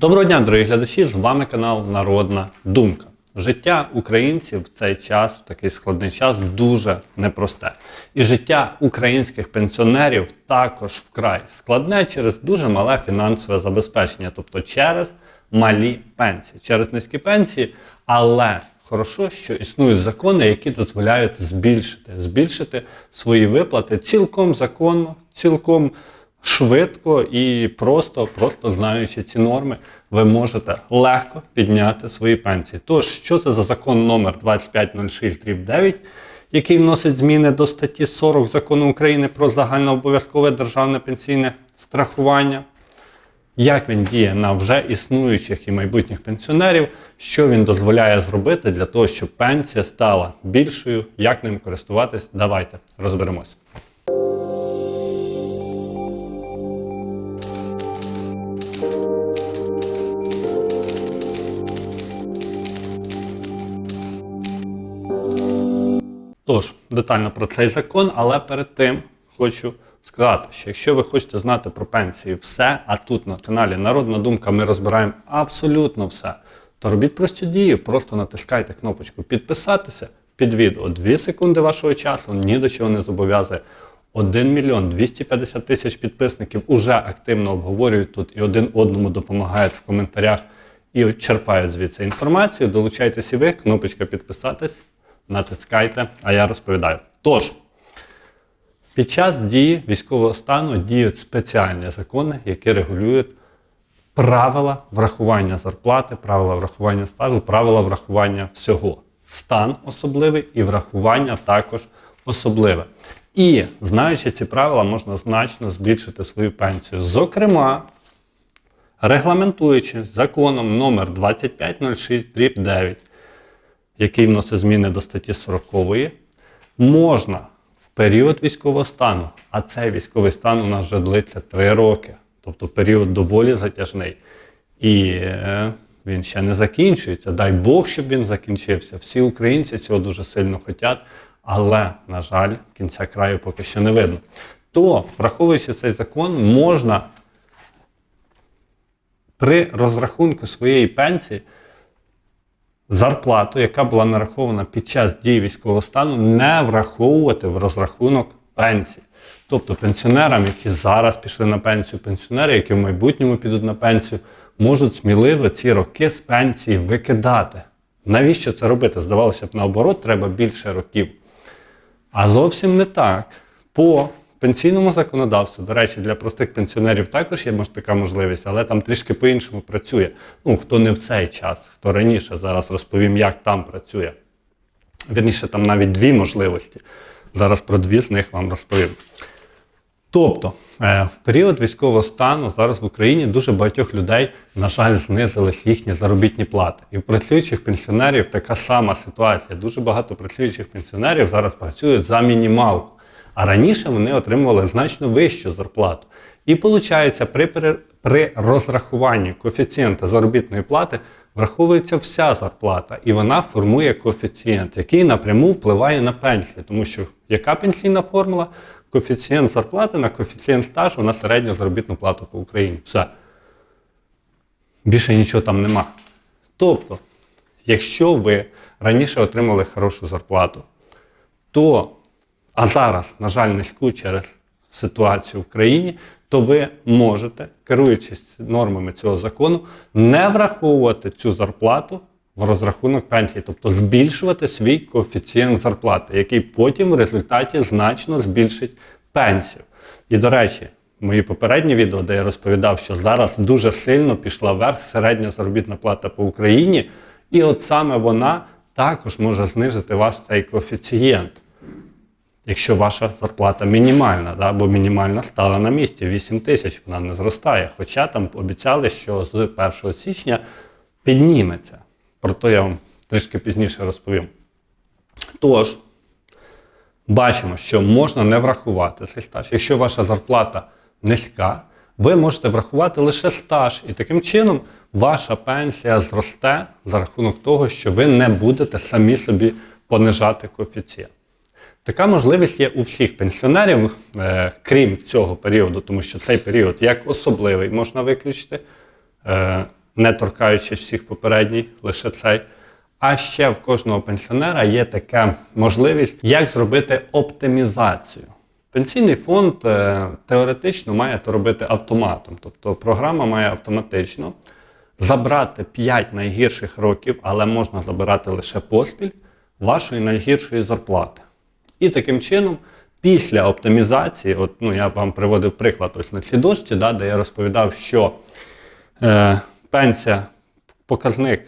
Доброго дня, дорогі глядачі! З вами канал Народна Думка. Життя українців в цей час, в такий складний час, дуже непросте. І життя українських пенсіонерів також вкрай складне через дуже мале фінансове забезпечення, тобто через малі пенсії, через низькі пенсії. Але хорошо, що існують закони, які дозволяють збільшити, збільшити свої виплати цілком законно, цілком швидко і просто, просто знаючи ці норми, ви можете легко підняти свої пенсії. Тож, що це за закон номер 2506-9, який вносить зміни до статті 40 закону України про загальнообов'язкове державне пенсійне страхування? Як він діє на вже існуючих і майбутніх пенсіонерів, що він дозволяє зробити для того, щоб пенсія стала більшою, як ним користуватись? Давайте розберемось. Тож, детально про цей закон, але перед тим хочу сказати, що якщо ви хочете знати про пенсії все, а тут на каналі Народна Думка ми розбираємо абсолютно все, то робіть просту дію, просто натискайте кнопочку підписатися під відео. Дві секунди вашого часу ні до чого не зобов'язує. 1 мільйон 250 тисяч підписників уже активно обговорюють тут і один одному допомагають в коментарях і черпають звідси інформацію. Долучайтесь і ви, кнопочка підписатись, натискайте, а я розповідаю. Тож, під час дії військового стану діють спеціальні закони, які регулюють правила врахування зарплати, правила врахування стажу, правила врахування всього. Стан особливий і врахування також особливе. І знаючи ці правила, можна значно збільшити свою пенсію. Зокрема, регламентуючи законом номер 2506 який вносить зміни до статті 40, можна в період військового стану, а цей військовий стан у нас вже длиться 3 роки, тобто період доволі затяжний. І е, він ще не закінчується. Дай Бог, щоб він закінчився. Всі українці цього дуже сильно хочуть, але, на жаль, кінця краю поки що не видно. То, враховуючи цей закон, можна при розрахунку своєї пенсії зарплату, яка була нарахована під час дії військового стану, не враховувати в розрахунок пенсії. Тобто пенсіонерам, які зараз пішли на пенсію, пенсіонери, які в майбутньому підуть на пенсію, можуть сміливо ці роки з пенсії викидати. Навіщо це робити? Здавалося б, наоборот, треба більше років. А зовсім не так. По пенсійному законодавству, до речі, для простих пенсіонерів також є може, така можливість, але там трішки по-іншому працює. Ну, хто не в цей час, хто раніше, зараз розповім, як там працює. Вірніше, там навіть дві можливості. Зараз про дві з них вам розповім. Тобто, е, в період військового стану зараз в Україні дуже багатьох людей, на жаль, знизились їхні заробітні плати. І в працюючих пенсіонерів така сама ситуація. Дуже багато працюючих пенсіонерів зараз працюють за мінімалку. А раніше вони отримували значно вищу зарплату. І виходить, при, при розрахуванні коефіцієнта заробітної плати враховується вся зарплата, і вона формує коефіцієнт, який напряму впливає на пенсію. Тому що яка пенсійна формула? Коефіцієнт зарплати на коефіцієнт стажу на середню заробітну плату по Україні. Все. Більше нічого там нема. Тобто, якщо ви раніше отримали хорошу зарплату, то, а зараз, на жаль, низьку через ситуацію в країні, то ви можете, керуючись нормами цього закону, не враховувати цю зарплату в розрахунок пенсії, тобто збільшувати свій коефіцієнт зарплати, який потім в результаті значно збільшить пенсію. І до речі, мої попередні відео, де я розповідав, що зараз дуже сильно пішла вверх середня заробітна плата по Україні, і от саме вона також може знизити ваш цей коефіцієнт якщо ваша зарплата мінімальна, да, бо мінімальна стала на місці 8 тисяч, вона не зростає. Хоча там обіцяли, що з 1 січня підніметься. Про то я вам трішки пізніше розповім. Тож, бачимо, що можна не врахувати цей стаж. Якщо ваша зарплата низька, ви можете врахувати лише стаж, і таким чином ваша пенсія зросте за рахунок того, що ви не будете самі собі понижати коефіцієнт. Така можливість є у всіх пенсіонерів, е, крім цього періоду, тому що цей період як особливий можна виключити. Е, не торкаючись всіх попередніх, лише цей. А ще в кожного пенсіонера є така можливість, як зробити оптимізацію. Пенсійний фонд е, теоретично має це робити автоматом. Тобто програма має автоматично забрати 5 найгірших років, але можна забирати лише поспіль вашої найгіршої зарплати. І таким чином, після оптимізації, от ну я вам приводив приклад ось на цій дошці, да, де я розповідав, що е, пенсія, показник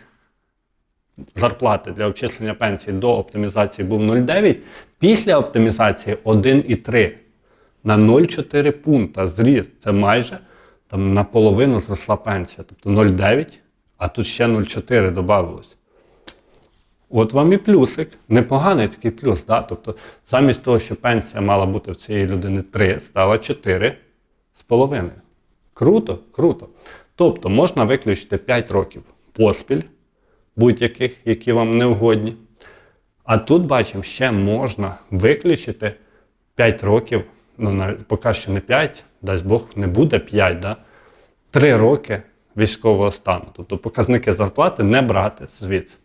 зарплати для обчислення пенсії до оптимізації був 0,9, після оптимізації 1,3 на 0,4 пункта зріс. Це майже там, наполовину зросла пенсія. Тобто 0,9, а тут ще 0,4 додавалось. От вам і плюсик. Непоганий такий плюс. Да? Тобто, замість того, що пенсія мала бути в цієї людини 3, стала 4 з половиною. Круто, круто. Тобто можна виключити 5 років поспіль, будь-яких, які вам не угодні. А тут бачимо, ще можна виключити 5 років, ну навіть поки що не 5, дасть Бог, не буде 5, да? 3 роки військового стану. Тобто показники зарплати не брати звідси.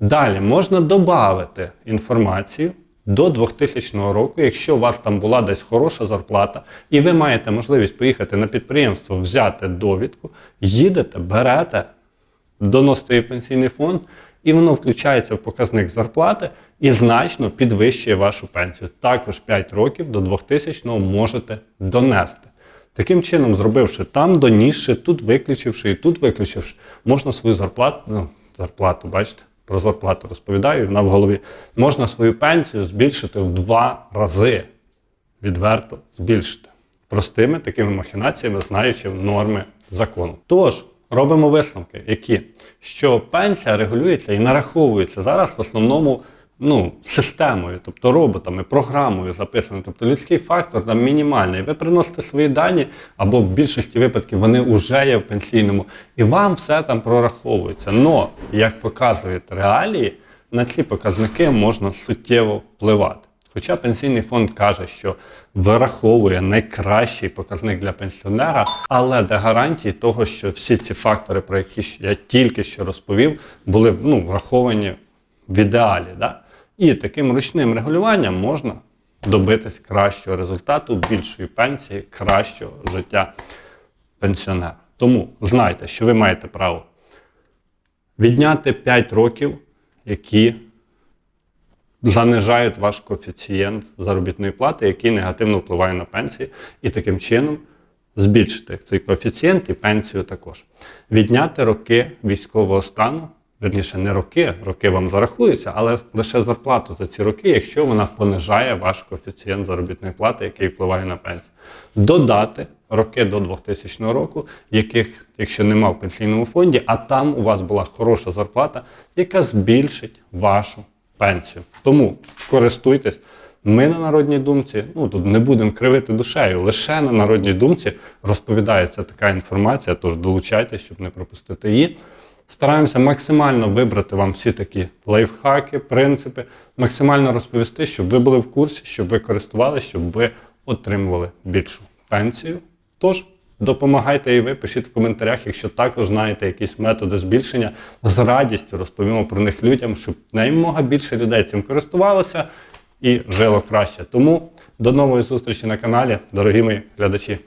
Далі можна додати інформацію до 2000 року, якщо у вас там була десь хороша зарплата, і ви маєте можливість поїхати на підприємство, взяти довідку, їдете, берете, доносите її в пенсійний фонд, і воно включається в показник зарплати і значно підвищує вашу пенсію. Також 5 років до 2000 можете донести. Таким чином, зробивши там донісши, тут виключивши і тут виключивши, можна свою зарплату, ну, зарплату, бачите, про зарплату розповідаю, вона в голові, можна свою пенсію збільшити в два рази. Відверто збільшити. Простими такими махінаціями, знаючи норми закону. Тож, робимо висновки, які що пенсія регулюється і нараховується зараз в основному ну, системою, тобто роботами, програмою записано. Тобто людський фактор там мінімальний. Ви приносите свої дані, або в більшості випадків вони вже є в пенсійному, і вам все там прораховується. Но, як показують реалії, на ці показники можна суттєво впливати. Хоча пенсійний фонд каже, що вираховує найкращий показник для пенсіонера, але де гарантії того, що всі ці фактори, про які я тільки що розповів, були ну, враховані в ідеалі. Да? І таким ручним регулюванням можна добитись кращого результату, більшої пенсії, кращого життя пенсіонера. Тому знайте, що ви маєте право відняти 5 років, які занижають ваш коефіцієнт заробітної плати, який негативно впливає на пенсії, і таким чином збільшити цей коефіцієнт і пенсію також. Відняти роки військового стану, верніше, не роки, роки вам зарахуються, але лише зарплату за ці роки, якщо вона понижає ваш коефіцієнт заробітної плати, який впливає на пенсію. Додати роки до 2000 року, яких, якщо нема в пенсійному фонді, а там у вас була хороша зарплата, яка збільшить вашу пенсію. Тому користуйтесь. Ми на народній думці, ну тут не будемо кривити душею, лише на народній думці розповідається така інформація, тож долучайтесь, щоб не пропустити її. Стараємося максимально вибрати вам всі такі лайфхаки, принципи, максимально розповісти, щоб ви були в курсі, щоб ви користувалися, щоб ви отримували більшу пенсію. Тож, допомагайте і ви, пишіть в коментарях, якщо також знаєте якісь методи збільшення, з радістю розповімо про них людям, щоб наймога більше людей цим користувалося і жило краще. Тому до нової зустрічі на каналі, дорогі мої глядачі.